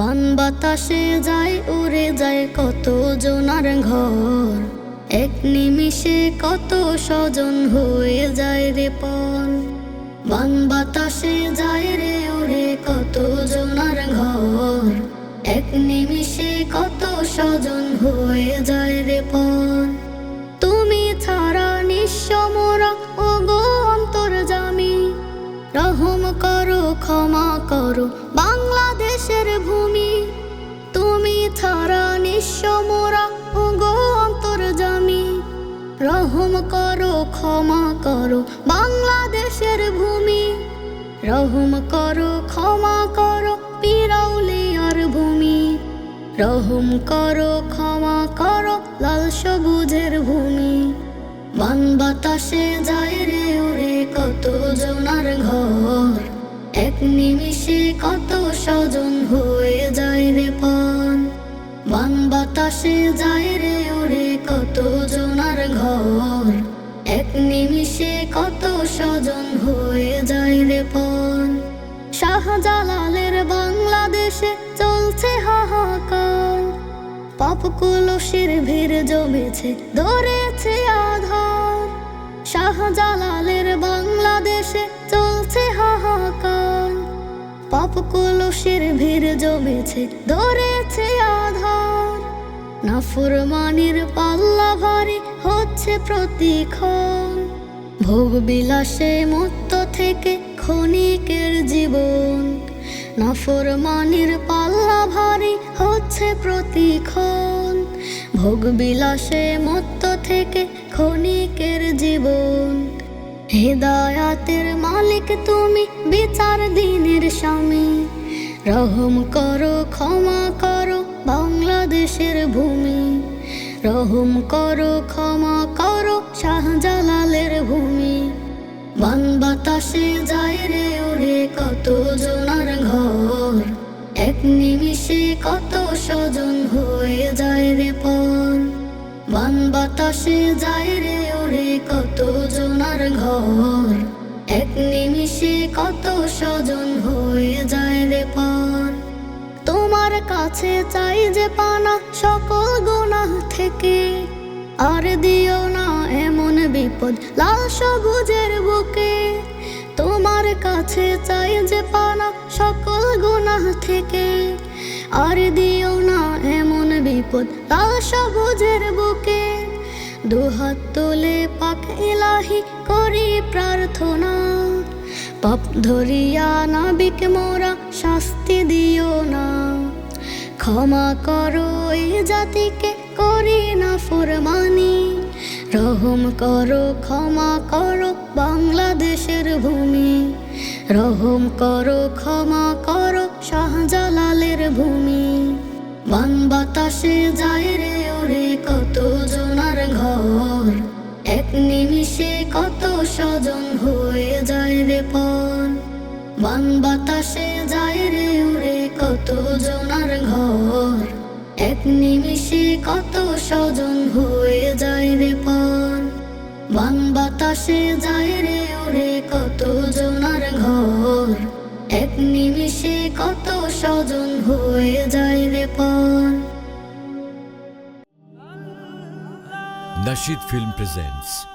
বান বাতাসে যায়, উড়ে যায় কত জনার ঘর। এক নিমিষে কত স্বজন হয়ে যায় রে পন বান বাতাসে যায় রে, উড়ে কত জনার ঘর। এক নিমিষে কত স্বজন হয়ে যায় রে পন তুমি ছাড়া নিঃস্ব মোরা ও গো অন্তর্জামী রহম করো, ক্ষমা করো, বাংলাদেশের ভূমি রহম করো, ক্ষমা করো। বাংলাদেশের ভূমি, রহম করো, ক্ষমা করো, পিরাউলিয়ার ভূমি। রহম করো, ক্ষমা করো, লাল সবুজের ভূমি। বান বাতাসে যায় রে ওরে, কত জনার ঘর। এক নিমিষে কত স্বজন হয়ে যায় রে পান বান বাতাসে যায় রে ওরে, কত জনার ঘর। স্বজন হয়ে যায় রে পান শাহজালালের বাংলাদেশে চলছে হাহাকার। পাপ কুলসির ভিড় জমেছে, ধরেছে আধার। শাহজালালের বাংলাদেশে চলছে হাহাকার। পাপ কুলসির ভিড় জমেছে, ধরেছে আধার। নাফরমানির পাল্লা ভারী হচ্ছে প্রতিক্ষণ ভোগ বিলাসে মুক্ত থেকে ক্ষণিকের জীবন। নাফরমানির পাল্লা ভারী হচ্ছে প্রতিক্ষণ। ভোগ বিলাসে মুক্ত থেকে ক্ষণিকের জীবন। হেদায়াতের মালিক তুমি, বিচার দিনের স্বামী। রহম করো, ক্ষমা করো বাংলাদেশের ভূমি। রহম করো, ক্ষমা করো, শাহজালালের ভূমি। বান বাতাসে যায় রে ওরে, কত জনার ঘর। এক নিমিষে কত স্বজন হয়ে যায় রে পন বান বাতাসে যায় রে ওরে, কত জনার ঘর। এক নিমিষে কত স্বজন তোমার কাছে চাই যে পানা সকল গোনা থেকে। আর দিও না এমন বিপদ, লাল সবুজের বুকে। তোমার কাছে চাই যে পানা সকল গোনা থেকে। আর দিও না এমন বিপদ, লাল সবুজের বুকে। দুহাত তুলে পাক ইলাহি করি প্রার্থনা। পাপ ধরিয়া নাবিক মোরা শাস্তি দিও না। ক্ষমা করো এই জাতিকে, করি না ফুরমানি। রহম করো, ক্ষমা করো বাংলাদেশের ভূমি। রহম করো, ক্ষমা করো শাহজালালের ভূমি। বান বাতাসে যায় রে ওরে, কত জনার ঘর। এক নিমিষে কত স্বজন হয়ে যায় রে পন বান বাতাসে কত জনার এক নিমিষে কত স্বজন হয়ে যায় রে পন? বান বাতাসে যায় রে ওরে কত জনার ঘর? এক নিমিষে কত স্বজন হয়ে যায় রে পন? Nashid Film presents